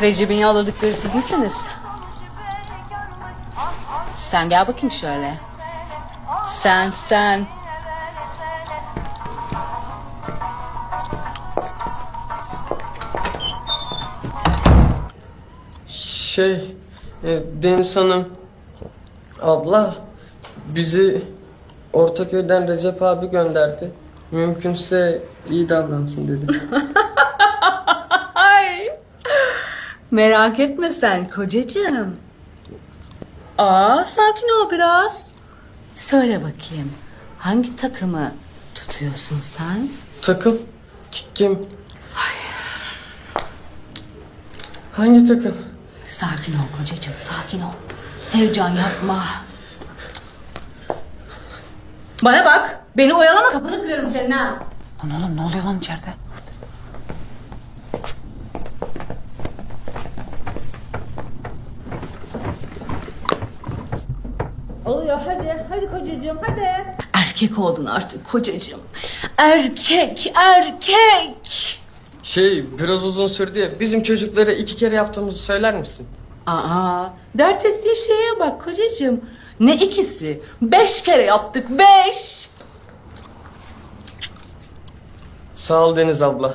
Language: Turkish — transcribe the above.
Recep'in yolladıkları siz misiniz? Sen gel bakayım şöyle. Sen sen. Şey, e, Deniz Hanım, abla bizi Ortaköy'den Recep abi gönderdi. Mümkünse iyi davransın dedi. Merak etme sen kocacığım. Aa sakin ol biraz. Söyle bakayım. Hangi takımı tutuyorsun sen? takım? Ki- Kim? Hangi takım? Sakin ol kocacığım sakin ol. Heyecan yapma. Bana bak. Beni oyalama kafanı kırarım senin ha. Lan oğlum ne oluyor lan içeride? Oluyor hadi hadi kocacığım hadi. Erkek oldun artık kocacığım. Erkek, erkek. Şey, biraz uzun sürdü ya. Bizim çocuklara iki kere yaptığımızı söyler misin? Aa, dert ettiği şeye bak kocacığım. Ne ikisi? Beş kere yaptık, beş. Sağ ol Deniz abla.